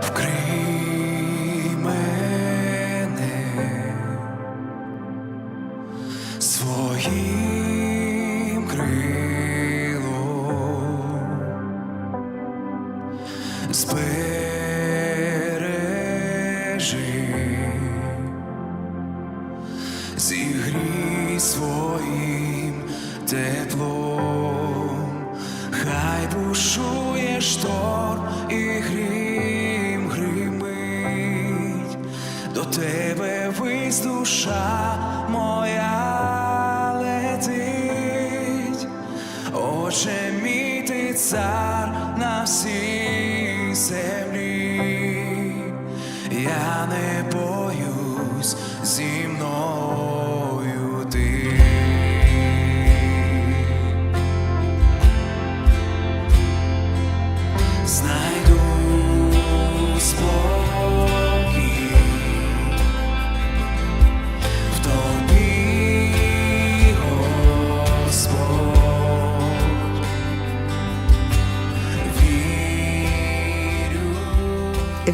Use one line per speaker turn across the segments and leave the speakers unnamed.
вкрий мене своїм крилом, збережи, теплом, хай бушує шторм і до тебе вись душа моя летить, Отче мій ти цар на всій землі, я не боюсь зі мною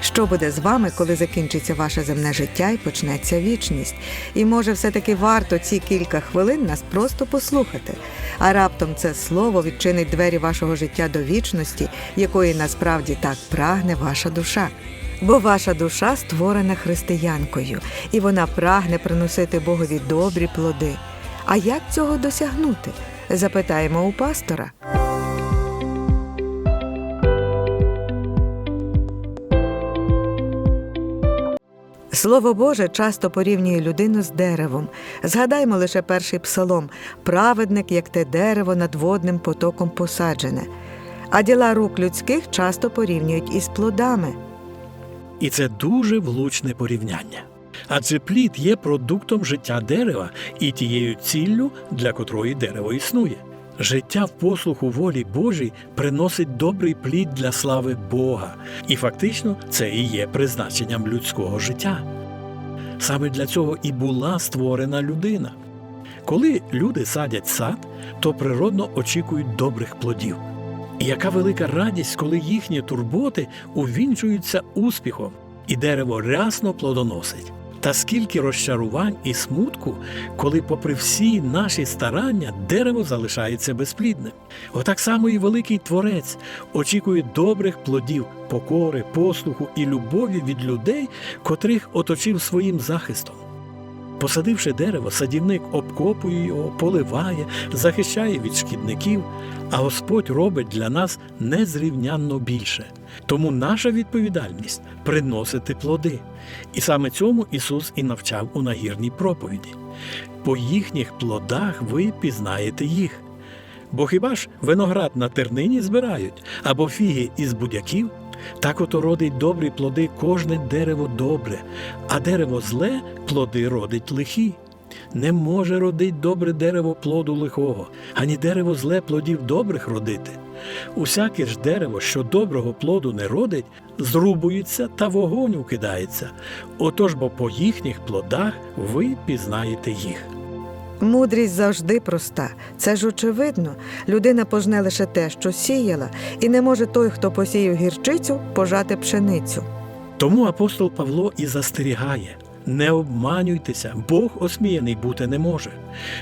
що буде з вами, коли закінчиться ваше земне життя і почнеться вічність? І може, все-таки варто ці кілька хвилин нас просто послухати. А раптом це слово відчинить двері вашого життя до вічності, якої насправді так прагне ваша душа. Бо ваша душа створена християнкою, і вона прагне приносити Богові добрі плоди. А як цього досягнути? Запитаємо у пастора. Слово Боже часто порівнює людину з деревом. Згадаймо лише перший псалом праведник, як те дерево над водним потоком посаджене. А діла рук людських часто порівнюють із плодами.
І це дуже влучне порівняння. Адже плід є продуктом життя дерева і тією ціллю, для котрої дерево існує. Життя в послуху волі Божій приносить добрий плід для слави Бога, і фактично це і є призначенням людського життя. Саме для цього і була створена людина. Коли люди садять сад, то природно очікують добрих плодів. І яка велика радість, коли їхні турботи увінчуються успіхом, і дерево рясно плодоносить. Та скільки розчарувань і смутку, коли, попри всі наші старання, дерево залишається безплідним. Отак само і великий творець очікує добрих плодів, покори, послуху і любові від людей, котрих оточив своїм захистом. Посадивши дерево, садівник обкопує його, поливає, захищає від шкідників, а Господь робить для нас незрівнянно більше. Тому наша відповідальність приносити плоди. І саме цьому Ісус і навчав у нагірній проповіді. По їхніх плодах ви пізнаєте їх. Бо хіба ж виноград на тернині збирають або фіги із будяків? Так ото родить добрі плоди кожне дерево добре, а дерево зле плоди родить лихі. Не може родить добре дерево плоду лихого, ані дерево зле плодів добрих родити. Усяке ж дерево, що доброго плоду не родить, зрубується та вогонь укидається. Отож бо по їхніх плодах ви пізнаєте їх.
Мудрість завжди проста. Це ж очевидно. Людина пожне лише те, що сіяла, і не може той, хто посіяв гірчицю, пожати пшеницю.
Тому апостол Павло і застерігає. Не обманюйтеся, Бог осміяний бути не може.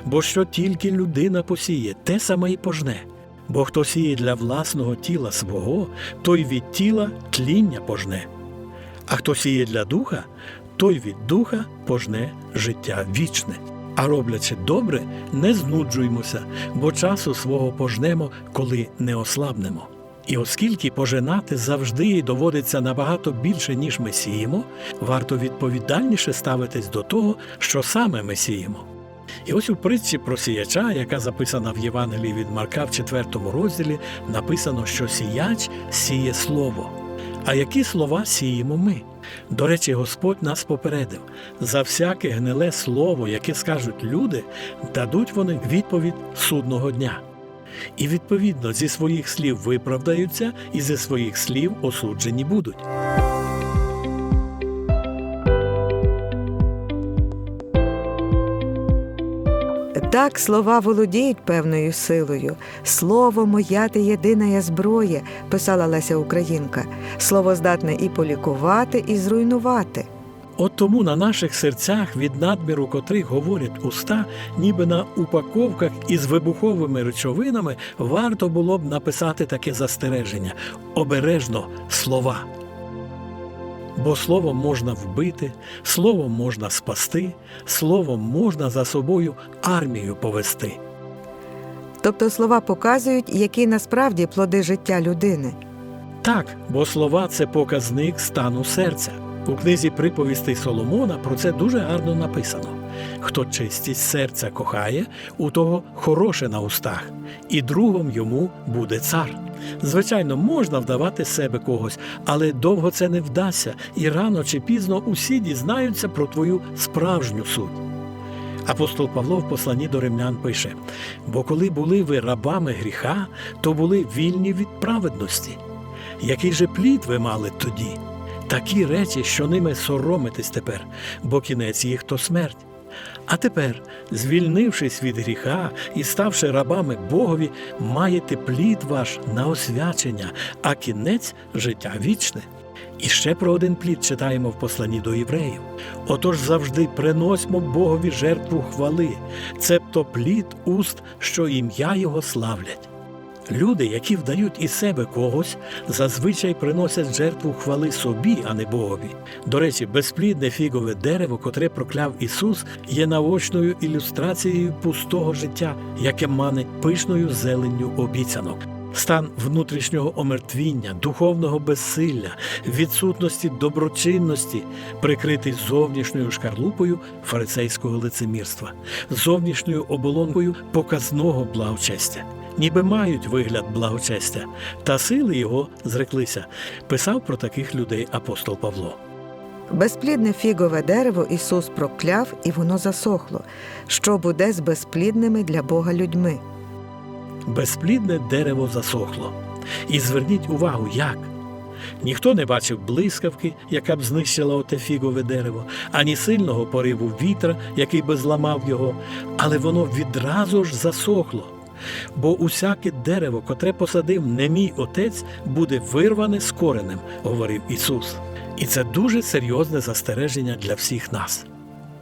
Бо що тільки людина посіє, те саме й пожне. Бо хто сіє для власного тіла свого, той від тіла тління пожне. А хто сіє для духа, той від духа пожне життя вічне. А роблячи добре, не знуджуймося, бо часу свого пожнемо, коли не ослабнемо. І оскільки пожинати завжди доводиться набагато більше, ніж ми сіємо, варто відповідальніше ставитись до того, що саме ми сіємо. І ось у притчі про сіяча, яка записана в Євангелії від Марка в 4 розділі, написано, що сіяч сіє слово. А які слова сіємо ми? До речі, Господь нас попередив за всяке гниле слово, яке скажуть люди, дадуть вони відповідь судного дня. І відповідно зі своїх слів виправдаються, і зі своїх слів осуджені будуть.
Так слова володіють певною силою. Слово моя ти єдина зброя, писала Леся Українка. Слово здатне і полікувати, і зруйнувати.
От тому на наших серцях від надміру котрих говорять уста, ніби на упаковках із вибуховими речовинами, варто було б написати таке застереження обережно слова. Бо словом можна вбити, словом можна спасти, словом можна за собою армію повести.
Тобто слова показують, які насправді плоди життя людини.
Так, бо слова це показник стану серця. У книзі приповістей Соломона про це дуже гарно написано. Хто чистість серця кохає, у того хороше на устах, і другом йому буде цар. Звичайно, можна вдавати себе когось, але довго це не вдасться, і рано чи пізно усі дізнаються про твою справжню суть. Апостол Павло в посланні до римлян пише: бо коли були ви рабами гріха, то були вільні від праведності. Який же плід ви мали тоді? Такі речі, що ними соромитесь тепер, бо кінець їх то смерть. А тепер, звільнившись від гріха і ставши рабами Богові, маєте плід ваш на освячення, а кінець життя вічне. І ще про один плід читаємо в посланні до євреїв. Отож завжди приносьмо Богові жертву хвали, цебто плід уст, що ім'я Його славлять. Люди, які вдають із себе когось, зазвичай приносять жертву хвали собі, а не Богові. До речі, безплідне фігове дерево, котре прокляв Ісус, є наочною ілюстрацією пустого життя, яке мане пишною зеленню обіцянок. Стан внутрішнього омертвіння, духовного безсилля, відсутності доброчинності, прикритий зовнішньою шкарлупою фарисейського лицемірства, зовнішньою оболонкою показного благочестя ніби мають вигляд благочестя, та сили його зреклися, писав про таких людей апостол Павло.
Безплідне фігове дерево Ісус прокляв, і воно засохло. Що буде з безплідними для Бога людьми?
Безплідне дерево засохло. І зверніть увагу, як. Ніхто не бачив блискавки, яка б знищила оте фігове дерево, ані сильного пориву вітра, який би зламав його, але воно відразу ж засохло. Бо усяке дерево, котре посадив не мій отець, буде вирване з коренем, говорив Ісус. І це дуже серйозне застереження для всіх нас.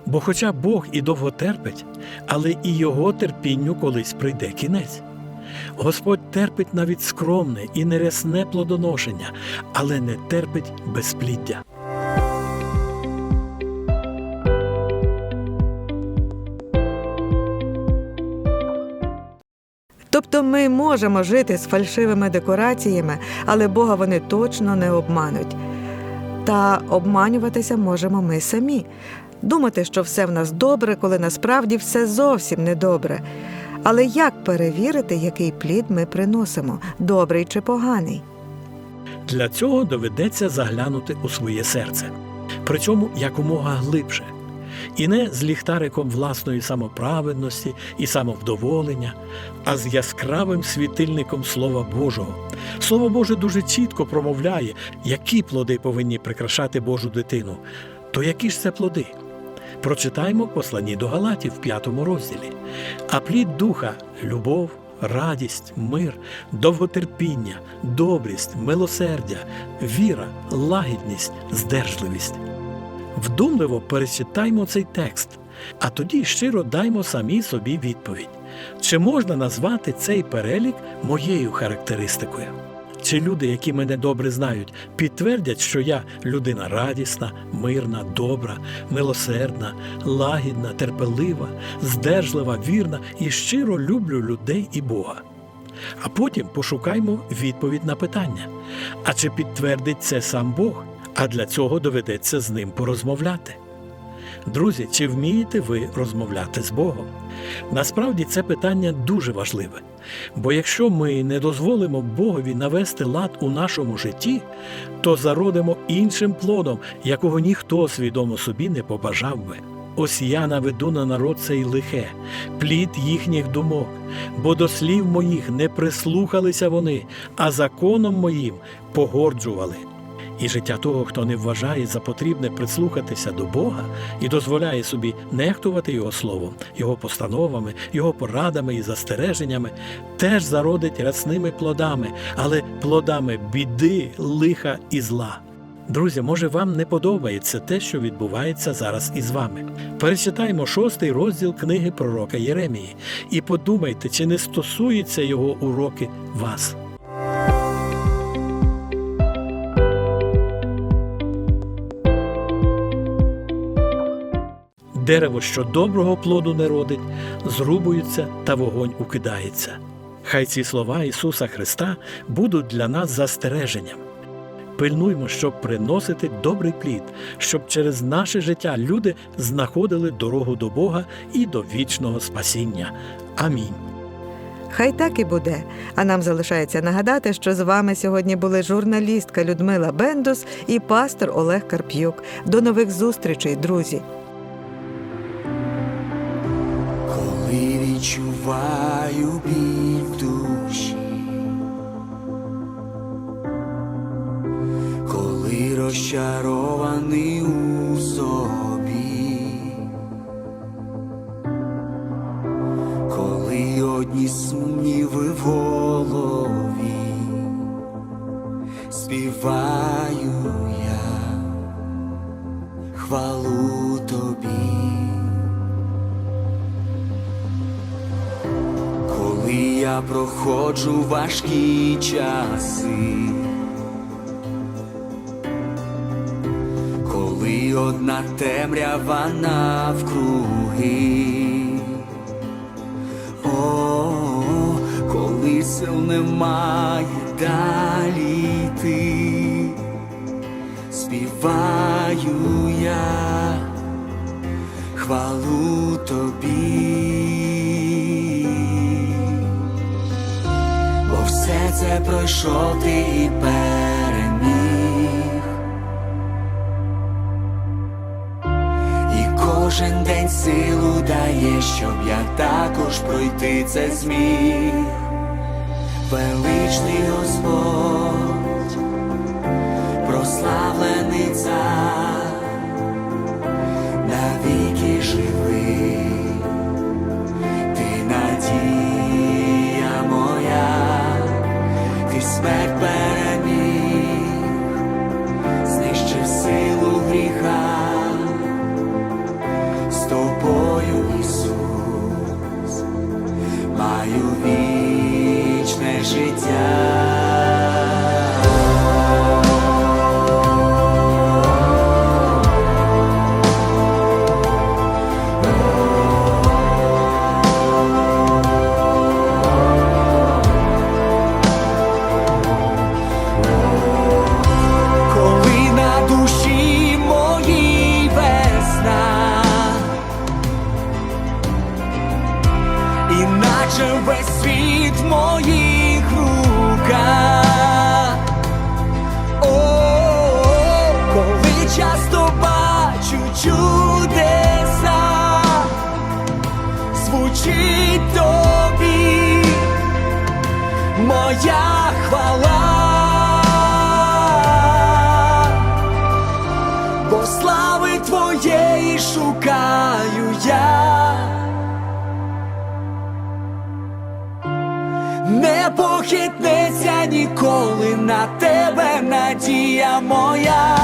Бо, хоча Бог і довго терпить, але і його терпінню колись прийде кінець. Господь терпить навіть скромне і нерясне плодоношення, але не терпить безпліддя.
Ми можемо жити з фальшивими декораціями, але Бога вони точно не обмануть. Та обманюватися можемо ми самі. Думати, що все в нас добре, коли насправді все зовсім недобре. Але як перевірити, який плід ми приносимо, добрий чи поганий?
Для цього доведеться заглянути у своє серце, причому якомога глибше, і не з ліхтариком власної самоправедності і самовдоволення, а з яскравим світильником Слова Божого. Слово Боже дуже чітко промовляє, які плоди повинні прикрашати Божу дитину. То які ж це плоди? Прочитаймо в посланні до Галатів в п'ятому розділі. А плід духа любов, радість, мир, довготерпіння, добрість, милосердя, віра, лагідність, здержливість. Вдумливо перечитаймо цей текст, а тоді щиро даймо самі собі відповідь: чи можна назвати цей перелік моєю характеристикою? Чи люди, які мене добре знають, підтвердять, що я людина радісна, мирна, добра, милосердна, лагідна, терпелива, здержлива, вірна і щиро люблю людей і Бога? А потім пошукаймо відповідь на питання: а чи підтвердить це сам Бог? А для цього доведеться з ним порозмовляти. Друзі, чи вмієте ви розмовляти з Богом? Насправді це питання дуже важливе. Бо якщо ми не дозволимо Богові навести лад у нашому житті, то зародимо іншим плодом, якого ніхто свідомо собі не побажав би. Ось я наведу на народ цей лихе, плід їхніх думок, бо до слів моїх не прислухалися вони, а законом моїм погорджували. І життя того, хто не вважає за потрібне прислухатися до Бога і дозволяє собі нехтувати Його словом, Його постановами, Його порадами і застереженнями, теж зародить рясними плодами, але плодами біди, лиха і зла. Друзі, може вам не подобається те, що відбувається зараз із вами. Перечитаймо шостий розділ книги пророка Єремії і подумайте, чи не стосуються його уроки вас. Дерево, що доброго плоду не родить, зрубується та вогонь укидається. Хай ці слова Ісуса Христа будуть для нас застереженням. Пильнуймо, щоб приносити добрий плід, щоб через наше життя люди знаходили дорогу до Бога і до вічного спасіння. Амінь.
Хай так і буде. А нам залишається нагадати, що з вами сьогодні були журналістка Людмила Бендус і пастор Олег Карп'юк. До нових зустрічей, друзі!
Відчуваю біль душі, коли розчарований проходжу важкі часи, коли одна темрява навкруги, о, коли сил немає далі йти, співаю я хвалу тобі. Все пройшов ти і переміг. І кожен день силу дає, щоб я також пройти це зміг. Величний Господь, Не похитнеться ніколи на тебе надія моя.